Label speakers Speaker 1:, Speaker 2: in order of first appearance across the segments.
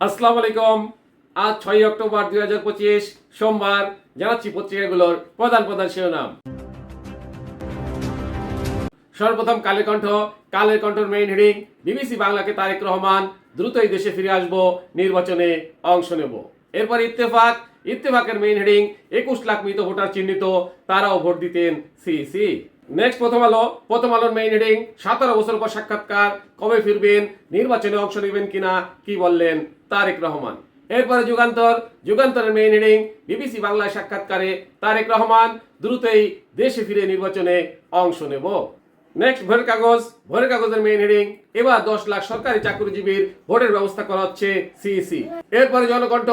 Speaker 1: আসসালামু আলাইকুম। আজ ছয় অক্টোবর দুই হাজার পঁচিশ, সোমবার, জানাচ্ছি পত্রিকাগুলোর প্রধান প্রধান শিরোনাম। সর্বপ্রথম কালের কণ্ঠ, কালের কণ্ঠর মেইন হেডিং বিবিসি বাংলাকে তারেক রহমান, দ্রুতই দেশে ফিরে আসব, নির্বাচনে অংশ নেব। এরপর ইত্তেফাক, ইত্তেফাকের মেইন হেডিং একুশ লাখ মৃত ভোটার চিহ্নিত, তারাও ভোট দিতেন সিসি নেক্সট প্রথম আলো, প্রথম আলোর মেইন হেডিং সতেরো বছর পর সাক্ষাৎকার, কবে ফিরবেন, নির্বাচনে অংশ নেবেন কিনা, কি বললেন তারেক রহমান? এরপরে যুগান্তর, যুগান্তরের মেইন হেডিং বিবিসি বাংলায় সাক্ষাৎকারে তারেক রহমান, দ্রুতই দেশে ফিরে নির্বাচনে অংশ নেব। নেক্সট ভোরের কাগজ। ভোরের কাগজের মেইন হেডিং এবার দশ লাখ সরকারি চাকরিজীবীর ভোটের ব্যবস্থা করা হচ্ছে সিইসি এরপরে জনকণ্ঠ।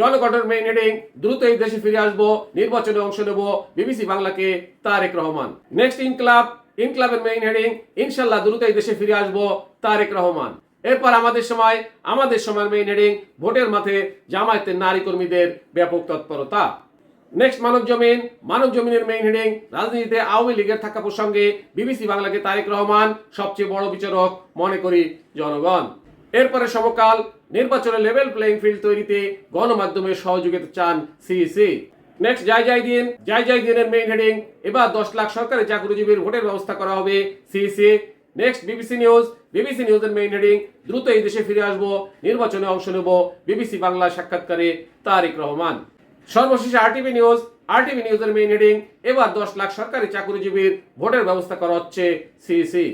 Speaker 1: জনকণ্ঠের মেইন হেডিং দ্রুতই দেশে ফিরে আসব, নির্বাচনে অংশ নেব বিবিসি বাংলাকে Tareque Rahman. Next Inqilab. ইনকলাবের main heading ইনশাল্লাহ দ্রুতই দেশে ফিরে আসব, তারেক রহমান। এরপর আমাদের সময়। আমাদের সময়ের মেইন হেডিং ভোটের মাঠে জামায়াতের নারী কর্মীদের ব্যাপক তৎপরতা। নেক্সট মানব জমিন। মানব জমিনের মেইন হেডিং রাজনীতিতে আওয়ামী লীগের থাকা প্রসঙ্গে বিবিসি বাংলাকে তারেক রহমান সবচেয়ে বড় বিচারক মনে করি জনগণ। এরপরে সমকাল, নির্বাচনে লেভেল প্লেইং ফিল্ড তৈরিতে গণমাধ্যমের সহযোগিতা চান সিইসি নেক্সট যাই যাই দিন যাই যাই দিনের মেইন হেডিং এবার দশ লাখ সরকারি চাকরিজীবীর ভোটের ব্যবস্থা করা হবে CEC next BBC news BBC নিউজের মেইন হেডিং দ্রুত এই দেশে ফিরে আসব, নির্বাচনে অংশ নেব বিবিসি বাংলা সাক্ষাৎকারে তারেক রহমান। সর্বশেষে আরটিভি নিউজ আরটিভি নিউজের মেইন হেডিং এবার দশ লাখ সরকারি চাকরিজীবীর ভোটের ব্যবস্থা করা হচ্ছে সিইসি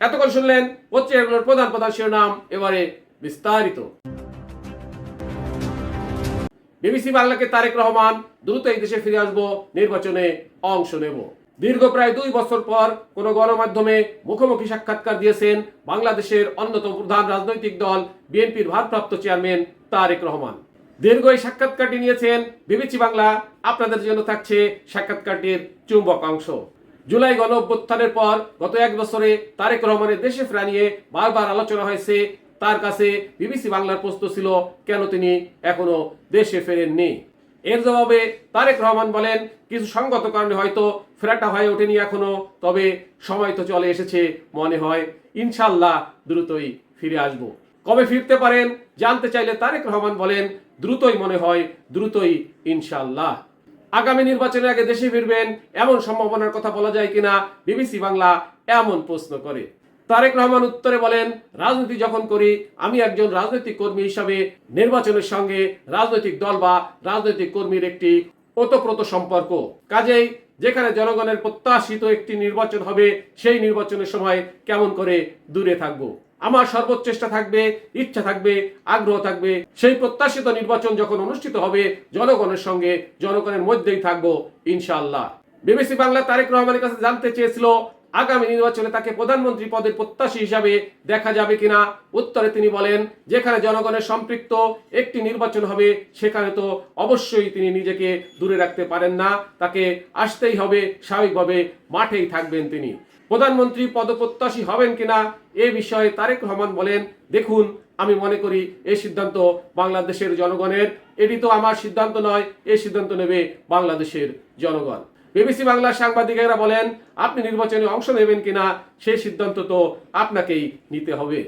Speaker 1: এতক্ষণ শুনলেন পত্রিকাগুলোর প্রধান প্রধান শিরোনাম, এবারে বিস্তারিত। বিবিসি বাংলাকে তারেক রহমান, দ্রুত এই দেশে ফিরে আসব, নির্বাচনে অংশ নেব। দীর্ঘ প্রায় দুই বছর পর কোন গণমাধ্যমে মুখোমুখি সাক্ষাৎকার দিয়েছেন বাংলাদেশের অন্যতম প্রধান রাজনৈতিক দল বিএনপির ভারপ্রাপ্ত চেয়ারম্যান তারেক রহমান। দীর্ঘ এই সাক্ষাৎকারটি নিয়েছেন বিবিসি বাংলা। আপনাদের জন্য থাকছে সাক্ষাৎকারটির চুম্বক অংশ। জুলাই গণ অভ্যুত্থানের পর গত এক বছরে তারেক রহমানের দেশে ফেরা নিয়ে বারবার আলোচনা হয়েছে। তার কাছে বিবিসি বাংলার প্রশ্ন ছিল, কেন তিনি এখনও দেশে ফেরেননি? এর জবাবে তারেক রহমান বলেন, কিছু সঙ্গত কারণে হয়তো ফেরাটা হয়ে ওঠেনি এখনও, তবে সময় তো চলে এসেছে মনে হয়। ইনশাল্লাহ দ্রুতই ফিরে আসব। কবে ফিরতে পারেন? জানতে চাইলে তারেক রহমান বলেন, দ্রুতই মনে হয়, দ্রুতই ইনশাল্লাহ আগামী নির্বাচনের আগে দেশে ফিরবেন, এমন সম্ভাবনার কথা বলা যায় কিনা বিবিসি বাংলা এমন প্রশ্ন করে। তারেক রহমান উত্তরে বলেন, রাজনীতি যখন করি, আমি একজন রাজনৈতিক কর্মী হিসাবে নির্বাচনের সঙ্গে রাজনৈতিক দল বা রাজনৈতিক কর্মীর একটি ওতপ্রোত সম্পর্ক। কাজেই যেখানে জনগণের প্রত্যাশিত একটি নির্বাচন হবে, সেই নির্বাচনের সময় কেমন করে দূরে থাকব? আমার সর্বোচ্চ চেষ্টা থাকবে, ইচ্ছা থাকবে, আগ্রহ থাকবে। সেই প্রত্যাশিত নির্বাচন যখন অনুষ্ঠিত হবে, জনগণের সঙ্গে, জনগণের মধ্যেই থাকব, ইনশাআল্লাহ। বিবিসি বাংলা তারেক রহমানের কাছে জানতে চেয়েছিল, আগামী নির্বাচনে তাকে প্রধানমন্ত্রী পদের প্রত্যাশী হিসাবে দেখা যাবে কিনা? উত্তরে তিনি বলেন, যেখানে জনগণের সম্পৃক্ত একটি নির্বাচন হবে, সেখানে তো অবশ্যই তিনি নিজেকে দূরে রাখতে পারেন না। তাকে আসতেই হবে, স্বাভাবিকভাবে মাঠেই থাকবেন তিনি। প্রধানমন্ত্রী পদপ্রত্যাশী হবেন কিনা এ বিষয়ে তারেক রহমান বলেন, দেখুন, আমি মনে করি এই সিদ্ধান্ত বাংলাদেশের জনগণের। এটি তো আমার সিদ্ধান্ত নয় এই সিদ্ধান্ত নেবে বাংলাদেশের জনগণ। বিবিসি বাংলার সাংবাদিকেরা বলেন, আপনি নির্বাচনে অংশ নেবেন কিনা সেই সিদ্ধান্ত তো আপনাকেই নিতে হবে।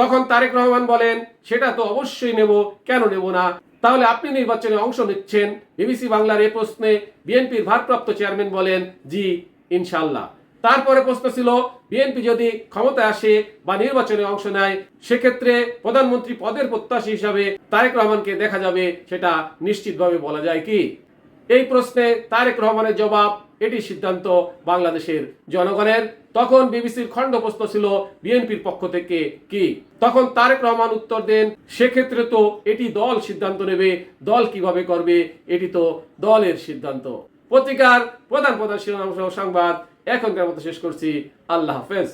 Speaker 1: তখন তারেক রহমান বলেন, সেটা তো অবশ্যই নেব। কেন নেব না? তাহলে আপনি নির্বাচনে অংশ নিচ্ছেন? বিবিসি বাংলার এ প্রশ্নে বিএনপির ভারপ্রাপ্ত চেয়ারম্যান বলেন, জি ইনশাল্লাহ তারপরে প্রশ্ন ছিল, বিএনপি যদি ক্ষমতায় আসে বা নির্বাচনে অংশ নেয়, সেক্ষেত্রে প্রধানমন্ত্রী পদের প্রত্যাশী হিসাবে তারেক রহমানকে দেখা যাবে, সেটা নিশ্চিতভাবে বলা যায় কি? এই প্রশ্নে তারেক রহমানের জবাব, এটি সিদ্ধান্ত বাংলাদেশের জনগণের। তখন বিবিসির খণ্ড প্রশ্ন ছিল, বিএনপির পক্ষ থেকে কি? তখন তারেক রহমান উত্তর দেন, সেক্ষেত্রে তো এটি দল সিদ্ধান্ত নেবে, দল কীভাবে করবে, এটি তো দলের সিদ্ধান্ত। পত্রিকার প্রধান প্রধান শিরোনাম সংবাদ এখনকার মতো শেষ করছি। আল্লাহ হাফেজ।